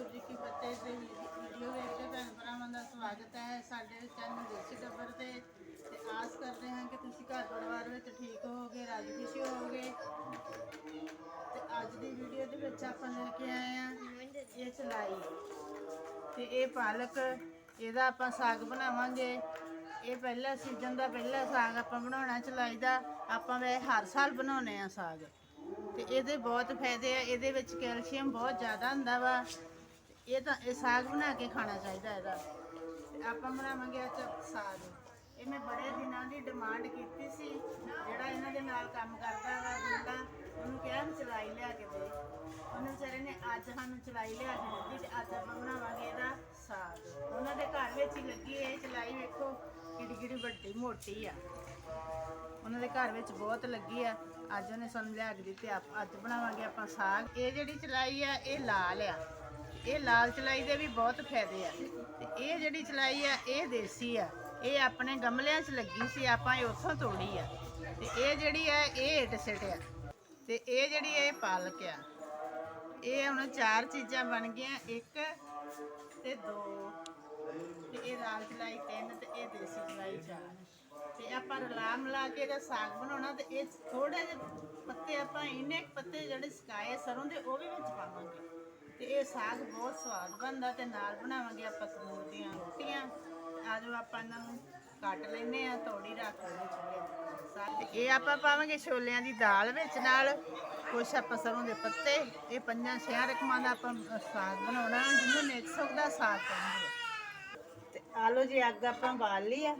ਵਾਹਿਗੁਰੂ ਜੀ ਕੀ ਫਤਿਹ ਤੇ ਵੀਡੀਓ ਵੇਖਦੇ ਭੈਣ ਭਰਾਵਾਂ ਦਾ ਸਵਾਗਤ ਹੈ ਸਾਡੇ ਚੈਨਲ ਦੇਸੀ ਟੱਬਰ ਤੇ। ਤੇ ਆਸ ਕਰਦੇ ਹਾਂ ਕਿ ਤੁਸੀਂ ਘਰ ਪਰਿਵਾਰ ਵਿੱਚ ਠੀਕ ਹੋਵੋਗੇ, ਰਾਜੀ ਖੁਸ਼ੀ ਹੋਵੋਗੇ। ਤੇ ਅੱਜ ਦੀ ਵੀਡੀਓ ਦੇ ਵਿੱਚ ਆਪਾਂ ਲੈ ਕੇ ਆਏ ਆ ਇਹ ਚਲਾਈ। ਤੇ ਇਹ ਪਾਲਕ, ਇਹਦਾ ਆਪਾਂ ਸਾਗ ਬਣਾਵਾਂਗੇ। ਇਹ ਪਹਿਲਾ ਸੀਜ਼ਨ ਦਾ ਪਹਿਲਾ ਸਾਗ ਆਪਾਂ ਬਣਾਉਣਾ ਚਲਾਈ ਦਾ। ਆਪਾਂ ਵੇ ਹਰ ਸਾਲ ਬਣਾਉਨੇ ਆ ਸਾਗ। ਤੇ ਇਹਦੇ ਬਹੁਤ ਫਾਇਦੇ ਆ, ਇਹਦੇ ਵਿੱਚ ਕੈਲਸ਼ੀਅਮ ਬਹੁਤ ਜ਼ਿਆਦਾ ਹੁੰਦਾ ਵਾ। ਇਹ ਤਾਂ, ਇਹ ਸਾਗ ਬਣਾ ਕੇ ਖਾਣਾ ਚਾਹੀਦਾ ਇਹਦਾ। ਤੇ ਆਪਾਂ ਬਣਾਵਾਂਗੇ ਅੱਜ ਸਾਗ। ਇਹ ਮੈਂ ਬੜੇ ਦਿਨਾਂ ਦੀ ਡਿਮਾਂਡ ਕੀਤੀ ਸੀ, ਜਿਹੜਾ ਇਹਨਾਂ ਦੇ ਨਾਲ ਕੰਮ ਕਰਦਾ ਵਾ ਮੁੰਡਾ ਉਹਨੂੰ ਕਿਹਾ ਵੀ ਚਲਾਈ ਲਿਆ ਕੇ ਦੇ। ਉਹਨੇ ਵਿਚਾਰੇ ਨੇ ਅੱਜ ਸਾਨੂੰ ਚਲਾਈ ਲਿਆ ਕੇ ਦਿੱਤੀ ਤੇ ਅੱਜ ਆਪਾਂ ਬਣਾਵਾਂਗੇ ਇਹਦਾ ਸਾਗ। ਉਹਨਾਂ ਦੇ ਘਰ ਵਿੱਚ ਹੀ ਲੱਗੀ ਇਹ ਚਲਾਈ, ਵੇਖੋ ਕਿੱਡੀ ਕਿੱਡੀ ਵੱਡੀ ਮੋਟੀ ਆ। ਉਹਨਾਂ ਦੇ ਘਰ ਵਿੱਚ ਬਹੁਤ ਲੱਗੀ ਆ। ਅੱਜ ਉਹਨੇ ਸਾਨੂੰ ਲਿਆ ਕੇ ਦਿੱਤੀ, ਆਪ- ਅੱਜ ਬਣਾਵਾਂਗੇ ਆਪਾਂ ਸਾਗ। ਇਹ ਜਿਹੜੀ ਚਲਾਈ ਆ, ਇਹ ਲਾਲ ਆ। ਇਹ ਲਾਲ ਚਲਾਈ ਦੇ ਵੀ ਬਹੁਤ ਫਾਇਦੇ ਆ। ਤੇ ਇਹ ਜਿਹੜੀ ਚਲਾਈ ਆ, ਇਹ ਦੇਸੀ ਆ। ਇਹ ਆਪਣੇ ਗਮਲਿਆਂ 'ਚ ਲੱਗੀ ਸੀ, ਆਪਾਂ ਇਹ ਉੱਥੋਂ ਤੋੜੀ ਆ। ਤੇ ਇਹ ਜਿਹੜੀ ਆ, ਇਹ ਹੇਠ ਸਿੱਟ ਆ। ਤੇ ਇਹ ਜਿਹੜੀ ਇਹ ਪਾਲਕ ਆ। ਇਹ ਹੁਣ ਚਾਰ ਚੀਜ਼ਾਂ ਬਣ ਗਈਆਂ, ਇੱਕ ਤੇ ਦੋ। ਤੇ ਇਹ ਲਾਲ ਚਲਾਈ ਤਿੰਨ ਤੇ ਇਹ ਦੇਸੀ ਚਲਾਈ ਚਾਰ। ਤੇ ਆਪਾਂ ਰਲਾ ਮਿਲਾ ਕੇ ਇਹਦਾ ਸਾਗ ਬਣਾਉਣਾ ਤੇ ਇਹ ਥੋੜੇ ਜਿਹੇ ਪੱਤੇ ਆਪਾਂ ਇੰਨੇ ਪੱਤੇ ਜਿਹੜੇ ਸੁਕਾਏ ਸਰੋਂ ਦੇ, ਉਹ ਵੀ ਵਿੱਚ ਪਾਵਾਂਗੇ। ਤੇ ਇਹ ਸਾਗ ਬਹੁਤ ਸਵਾਦ ਬਣਦਾ ਤੇ ਨਾਲ ਬਣਾਵਾਂਗੇ ਆਪਾਂ ਤੰਦੂਰ ਦੀਆਂ ਰੋਟੀਆਂ। ਆਜੋ ਆਪਾਂ ਇਹਨਾਂ ਨੂੰ ਕੱਟ ਲੈਨੇ ਆ ਤੋੜੀ ਰੱਖ ਲੈਣੇ ਇਹ ਆਪਾਂ ਪਾਵਾਂਗੇ ਛੋਲਿਆਂ ਦੀ ਦਾਲ ਵਿੱਚ ਨਾਲ। ਕੁਛ ਆਪਾਂ ਸਰੋਂ ਦੇ ਪੱਤੇ, ਇਹ ਪੰਜਾਂ ਛਿਆਂ ਰਕਮਾਂ ਦਾ ਆਪਾਂ ਸਾਗ ਬਣਾਉਣਾ, ਜਿਹਨੂੰ ਮਿਕਸ ਦਾ ਸਾਗ ਕਹਿੰਦੇ ਆ। ਤੇ ਆਲੋ ਜੀ, ਅੱਗ ਆਪਾਂ ਬਾਲ ਲਈ ਆ।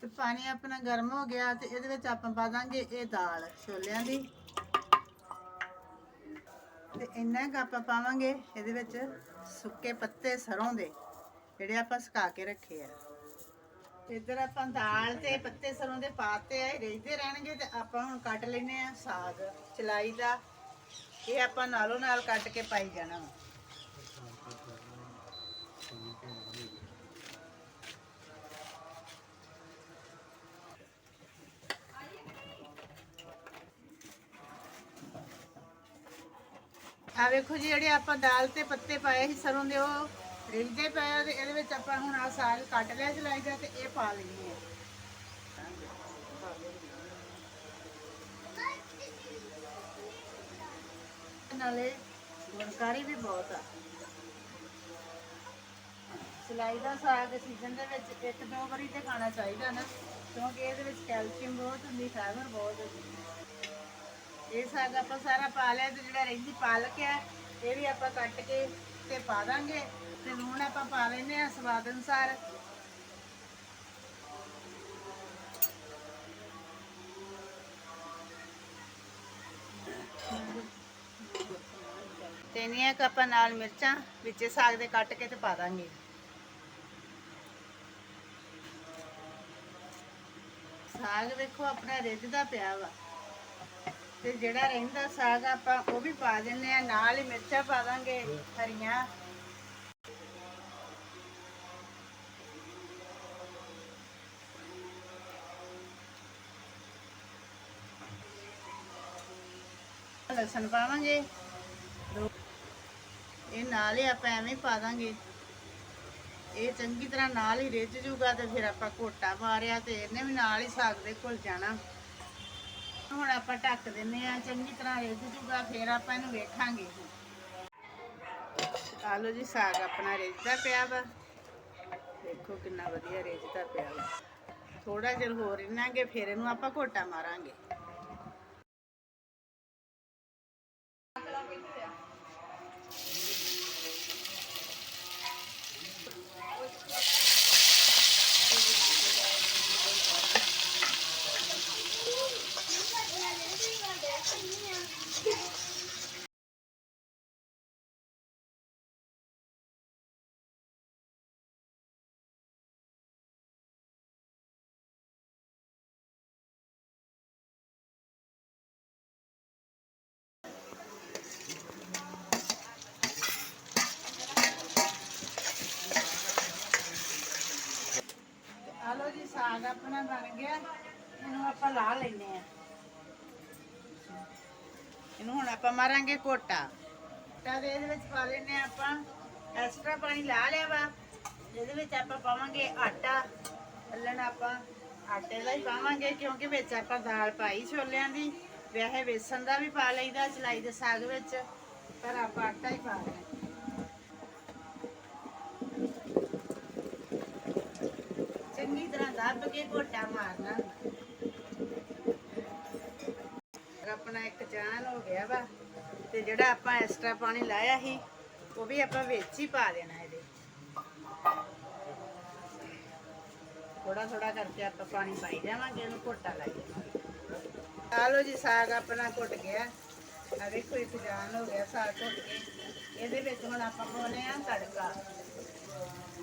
ਤੇ ਪਾਣੀ ਆਪਣਾ ਗਰਮ ਹੋ ਗਿਆ ਤੇ ਇਹਦੇ ਵਿੱਚ ਆਪਾਂ ਪਾ ਦਾਂਗੇ ਇਹ ਦਾਲ ਛੋਲਿਆਂ ਦੀ। ਤੇ ਇੰਨਾ ਕੁ ਆਪਾਂ ਪਾਵਾਂਗੇ, ਇਹਦੇ ਵਿੱਚ ਸੁੱਕੇ ਪੱਤੇ ਸਰੋਂ ਦੇ, ਜਿਹੜੇ ਆਪਾਂ ਸੁਕਾ ਕੇ ਰੱਖੇ ਆ। ਇੱਧਰ ਆਪਾਂ ਦਾਲ ਤੇ ਪੱਤੇ ਸਰੋਂ ਦੇ ਪਾਤੇ ਆ, ਇਹ ਰਿੱਝਦੇ ਰਹਿਣਗੇ ਤੇ ਆਪਾਂ ਹੁਣ ਕੱਟ ਲੈਨੇ ਆ ਸਾਗ, ਚਲਾਈ ਦਾ। ਇਹ ਆਪਾਂ ਨਾਲੋਂ ਨਾਲ ਕੱਟ ਕੇ ਪਾਈ ਜਾਣਾ ਵਾ। ਆ ਵੇਖੋ ਜੀ, ਜਿਹੜੇ ਆਪਾਂ ਦਾਲ ਤੇ ਪੱਤੇ ਪਾਏ ਸੀ, ਸਰੋਂ ਦੇ ਉਹ ਰਿੰਦੇ ਪਏ ਆ ਤੇ ਇਹਦੇ ਵਿੱਚ ਆਪਾਂ ਹੁਣ ਆ ਸਾਗ ਕੱਟ ਲਿਆ ਚਲਾਈ ਦਾ ਤੇ ਇਹ ਪਾ ਲੈਣੀ ਹੈ ਨਾਲੇ ਗੁਣਕਾਰੀ ਵੀ ਬਹੁਤ ਆ। ਸਿਲਾਈ ਦਾ ਸਾਗ ਸੀਜ਼ਨ ਦੇ ਵਿੱਚ ਇੱਕ ਦੋ ਵਾਰੀ ਤੇ ਖਾਣਾ ਚਾਹੀਦਾ ਨਾ, ਕਿਉਂਕਿ ਇਹਦੇ ਵਿੱਚ ਕੈਲਸ਼ੀਅਮ ਬਹੁਤ ਹੁੰਦੀ ਫਾਈਬਰ ਬਹੁਤ ਹੁੰਦੀ। ਇਹ ਸਾਗ ਆਪਾਂ ਸਾਰਾ ਪਾ ਲਿਆ ਤੇ ਜਿਹੜਾ ਰਹਿੰਦੀ ਪਾਲਕ ਹੈ, ਇਹ ਵੀ ਆਪਾਂ ਕੱਟ ਕੇ ਤੇ ਪਾ ਦਾਂਗੇ। ਤੇ ਲੂਣ ਆਪਾਂ ਪਾ ਲੈਨੇ ਆ ਸਵਾਦ ਅਨੁਸਾਰ। ਤੇ ਇੰਨੀਆਂ ਆਪਾਂ ਨਾਲ ਮਿਰਚਾਂ ਵਿੱਚ ਸਾਗ ਦੇ ਕੱਟ ਕੇ ਤੇ ਪਾ ਦਾਂਗੇ। ਸਾਗ ਵੇਖੋ ਆਪਣਾ ਰਿੱਝਦਾ ਪਿਆ ਵਾ। ਤੇ ਜਿਹੜਾ ਰਹਿੰਦਾ ਸਾਗ ਆਪਾਂ ਉਹ ਵੀ ਪਾ ਦਿੰਨੇ ਆ ਨਾਲ ਹੀ ਮਿਰਚਾਂ ਪਾ ਦਾਂਗੇ, ਹਰੀਆਂ। ਲਸਣ ਪਾਵਾਂਗੇ। ਇਹ ਨਾਲ ਹੀ ਆਪਾਂ ਐਵੇਂ ਪਾ ਦਾਂਗੇ। ਇਹ ਚੰਗੀ ਤਰ੍ਹਾਂ ਨਾਲ ਹੀ ਰਿੱਝ ਜੂਗਾ ਤੇ ਫਿਰ ਆਪਾਂ ਘੋਟਾ ਮਾਰਿਆ ਤੇ ਇਹਨੇ ਵੀ ਨਾਲ ਹੀ ਸਾਗ ਦੇ ਘੁਲ ਜਾਣਾ। ਹੁਣ ਆਪਾਂ ਢੱਕ ਦਿੰਨੇ ਆ, ਚੰਗੀ ਤਰ੍ਹਾਂ ਰਿੱਝ ਜੂਗਾ, ਫਿਰ ਆਪਾਂ ਇਹਨੂੰ ਵੇਖਾਂਗੇ। ਆਲੋ ਜੀ, ਸਾਗ ਆਪਣਾ ਰਿੱਝਦਾ ਪਿਆ ਵਾ। ਦੇਖੋ ਕਿੰਨਾ ਵਧੀਆ ਰਿੱਝਦਾ ਪਿਆ ਵਾ। ਥੋੜਾ ਜਿਹਾ ਹੋਰ ਰਿੰਨਾਂਗੇ, ਫਿਰ ਇਹਨੂੰ ਆਪਾਂ ਘੋਟਾ ਮਾਰਾਂਗੇ ਆਲੋ ਜੀ ਸਾਗ ਆਪਣਾ ਬਣ ਗਿਆ, ਇਹਨੂੰ ਆਪਾਂ ਲਾ ਲੈਨੇ ਆ ਇਹਨੂੰ ਹੁਣ ਆਪਾਂ ਮਾਰਾਂਗੇ ਕੋਟਾ ਆਟਾ ਇਹਦੇ ਵਿੱਚ ਪਾ ਲੈਨੇ ਆਪਾਂ ਐਕਸਟਰਾ ਪਾਣੀ ਲਾ ਲਿਆ ਵਾ। ਇਹਦੇ ਵਿੱਚ ਆਪਾਂ ਪਾਵਾਂਗੇ ਆਟਾ। ਅੱਲਣ ਆਪਾਂ ਆਟੇ ਦਾ ਹੀ ਪਾਵਾਂਗੇ, ਕਿਉਂਕਿ ਵਿੱਚ ਆਪਾਂ ਦਾਲ ਪਾਈ ਛੋਲਿਆਂ ਦੀ। ਵੈਸੇ ਵੇਸਣ ਦਾ ਵੀ ਪਾ ਲਈਦਾ, ਚਲਾਈ ਦੇ ਸਾਗ ਵਿੱਚ, ਪਰ ਆਪਾਂ ਆਟਾ ਹੀ ਪਾ ਰਹੇ ਚੰਗੀ ਕੇ ਘੋਟਾ ਮਾਰਨਾ। ਆਪਣਾ ਇੱਕ ਚਾਨ ਹੋ ਗਿਆ ਵਾ, ਤੇ ਜਿਹੜਾ ਆਪਾਂ ਐਕਸਟਰਾ ਪਾਣੀ ਲਾਇਆ ਸੀ, ਉਹ ਵੀ ਆਪਾਂ ਵਿੱਚ ਹੀ ਪਾ ਦੇਣਾ ਇਹਦੇ। ਥੋੜਾ ਥੋੜਾ ਕਰਕੇ ਆਪਾਂ ਪਾਣੀ ਪਾਈ ਜਾਵਾਂਗੇ, ਇਹਨੂੰ ਘੋਟਾ ਲਾਈ ਜਾਵਾਂਗੇ। ਆ ਲੋ ਜੀ, ਸਾਗ ਆਪਣਾ ਘੁੱਟ ਗਿਆ। ਆ ਵੇਖੋ, ਇੱਕ ਜਾਨ ਹੋ ਗਿਆ, ਸਾਗ ਘੁੱਟ ਕੇ। ਇਹਦੇ ਵਿੱਚ ਹੁਣ ਆਪਾਂ ਪਾਉਣੇ ਆ ਤੜਕਾ।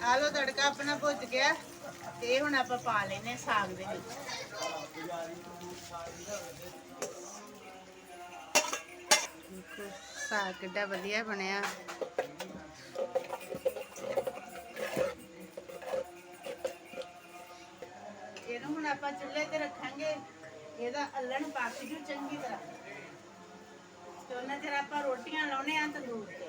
ਆ ਲੋ ਤੜਕਾ ਆਪਣਾ ਭੁੱਜ ਗਿਆ। ਤੇ ਹੁਣ ਆਪਾਂ ਪਾ ਲੈਨੇ ਸਾਗ ਦੇ ਵਿੱਚ। ਦੇਖੋ, ਸਾਗ ਕਿੱਡਾ ਵਧੀਆ ਬਣਿਆ। ਇਹਨੂੰ ਹੁਣ ਆਪਾਂ ਚੁੱਲ੍ਹੇ ਤੇ ਰੱਖਾਂਗੇ। ਇਹਦਾ ਅਲਣ ਪੱਕ ਜੂ ਚੰਗੀ ਤਰ੍ਹਾਂ। ਤੇ ਉਹਨਾਂ ਚਿਰ ਆਪਾਂ ਰੋਟੀਆਂ ਲਾਉਣੇ ਆ ਤੰਦੂਰ। ਤੇ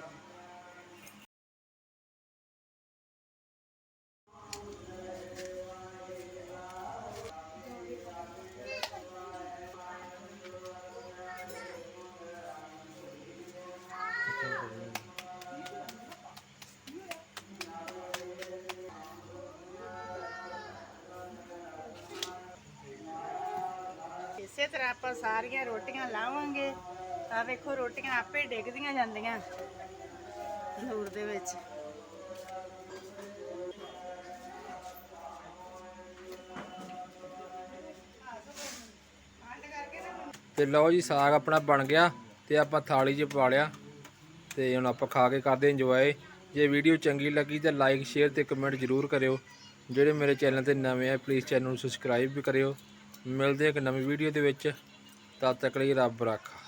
ਇਸੇ ਆਪਾਂ ਸਾਰੀਆਂ ਰੋਟੀਆਂ ਲਾਵਾਂਗੇ। ਆ ਵੇਖੋ, ਰੋਟੀਆਂ ਆਪੇ ਡਿੱਗਦੀਆਂ ਜਾਂਦੀਆਂ। ਤੰਦੂਰ ਦੇ ਵਿੱਚ। ਤੇ ਲਓ ਜੀ, ਸਾਗ ਆਪਣਾ ਬਣ ਗਿਆ ਤੇ ਆਪਾਂ ਥਾਲੀ 'ਚ ਪਾ ਲਿਆ ਤੇ ਹੁਣ ਆਪਾਂ ਖਾ ਕੇ ਕਰਦੇ ਇੰਜੋਏ ਜੇ ਵੀਡੀਓ ਚੰਗੀ ਲੱਗੀ ਤਾਂ ਲਾਈਕ ਸ਼ੇਅਰ ਤੇ ਕਮੈਂਟ ਜ਼ਰੂਰ ਕਰਿਓ। ਜਿਹੜੇ ਮੇਰੇ ਚੈਨਲ ਤੇ ਨਵੇਂ ਆ ਪਲੀਜ਼ ਚੈਨਲ ਨੂੰ ਸਬਸਕ੍ਰਾਈਬ ਵੀ ਕਰਿਓ। ਮਿਲਦੇ ਇੱਕ ਨਵੀਂ ਵੀਡੀਓ ਦੇ ਵਿੱਚ। ਤਦ ਤੱਕ ਲਈ ਰੱਬ ਰਾਖਾ।